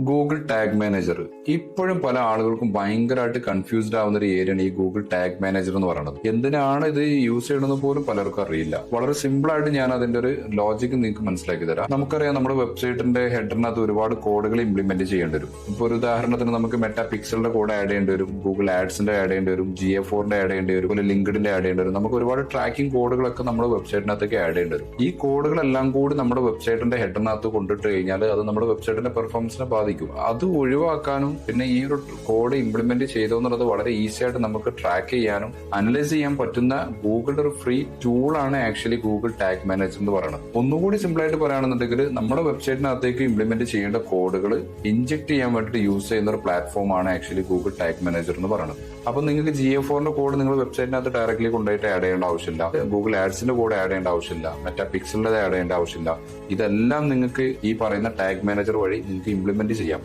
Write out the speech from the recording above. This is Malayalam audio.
ഗൂഗിൾ ടാഗ് മാനേജർ ഇപ്പോഴും പല ആളുകൾക്കും ഭയങ്കരമായിട്ട് കൺഫ്യൂസ്ഡ് ആവുന്ന ഒരു ഏരിയയാണ് ഈ ഗൂഗിൾ ടാഗ് മാനേജർ എന്ന് പറയുന്നത്. എന്തിനാണ് ഇത് യൂസ് ചെയ്യണമെന്ന് പോലും പലർക്കും അറിയില്ല. വളരെ സിമ്പിൾ ആയിട്ട് ഞാൻ അതിന്റെ ഒരു ലോജിക് നിങ്ങൾക്ക് മനസ്സിലാക്കി തരാം. നമുക്കറിയാം നമ്മുടെ വെബ്സൈറ്റിന്റെ ഹെഡറിനകത്ത് ഒരുപാട് കോഡുകൾ ഇംപ്ലിമെന്റ് ചെയ്യേണ്ടി വരും. ഇപ്പൊ ഒരു ഉദാഹരണത്തിന് നമുക്ക് മെറ്റാ പിക്സലിന്റെ കോഡ് ആഡ് ചെയ്യേണ്ടി വരും ഗൂഗിൾ ആഡ്സിന്റെ ആഡ് ചെയ്യേണ്ടി വരും ജി ഫോറിന്റെ ആഡ് ചെയ്യേണ്ടി വരും അതുപോലെ ലിങ്ക്ഡിന്റെ ആഡ് ചെയ്യേണ്ടി വരും. നമുക്ക് ഒരുപാട് ട്രാക്കിംഗ് കോഡുകളൊക്കെ നമ്മുടെ വെബ്സൈറ്റിനകത്തേക്ക് ആഡ് ചെയ്യേണ്ടി വരും. ഈ കോഡുകളെല്ലാം കൂടി നമ്മുടെ വെബ്സൈറ്റിന്റെ ഹെഡറിനകത്ത് കൊണ്ടിട്ട് കഴിഞ്ഞാൽ അത് നമ്മുടെ വെബ്സൈറ്റിന്റെ പെർഫോമൻസിനെ ബാധിക്കും അത് ഒഴിവാക്കാനും പിന്നെ ഈ ഒരു കോഡ് ഇംപ്ലിമെന്റ് ചെയ്തു എന്നുള്ളത് വളരെ ഈസി ആയിട്ട് നമുക്ക് ട്രാക്ക് ചെയ്യാനും അനലൈസ് ചെയ്യാൻ പറ്റുന്ന ഗൂഗിളുടെ ഒരു ഫ്രീ ടൂൾ ആണ് ആക്ച്വലി ഗൂഗിൾ ടാഗ് മാനേജർ എന്ന് പറയുന്നത്. ഒന്നുകൂടി സിമ്പിൾ ആയിട്ട് പറയുകയാണെന്നുണ്ടെങ്കിൽ നമ്മുടെ വെബ്സൈറ്റിനകത്തേക്ക് ഇംപ്ലിമെന്റ് ചെയ്യേണ്ട കോഡുകൾ ഇഞ്ചെക്ട് ചെയ്യാൻ വേണ്ടിയിട്ട് യൂസ് ചെയ്യുന്ന ഒരു പ്ലാറ്റ്ഫോം ആണ് ആക്ച്വലി ഗൂഗിൾ ടാഗ് മാനേജർ എന്ന് പറയുന്നത്. അപ്പൊ നിങ്ങൾക്ക് ജി എഫ് ഫോറിന്റെ കോഡ് നിങ്ങൾ വെബ്സൈറ്റിനകത്ത് ഡയറക്ട്ലി കൊണ്ടുപോയിട്ട് ആഡ് ചെയ്യേണ്ട ആവശ്യമില്ല. ഗൂഗിൾ ആഡ്സിന്റെ കോഡ് ആഡ് ചെയ്യേണ്ട ആവശ്യമില്ല. മറ്റേ പിക്സലിന്റെ ആഡ് ചെയ്യേണ്ട ആവശ്യമില്ല. ഇതെല്ലാം നിങ്ങൾക്ക് ഈ പറയുന്ന ടാഗ് മാനേജർ വഴി നിങ്ങൾക്ക് ഇംപ്ലിമെന്റ് ചെയ്യാം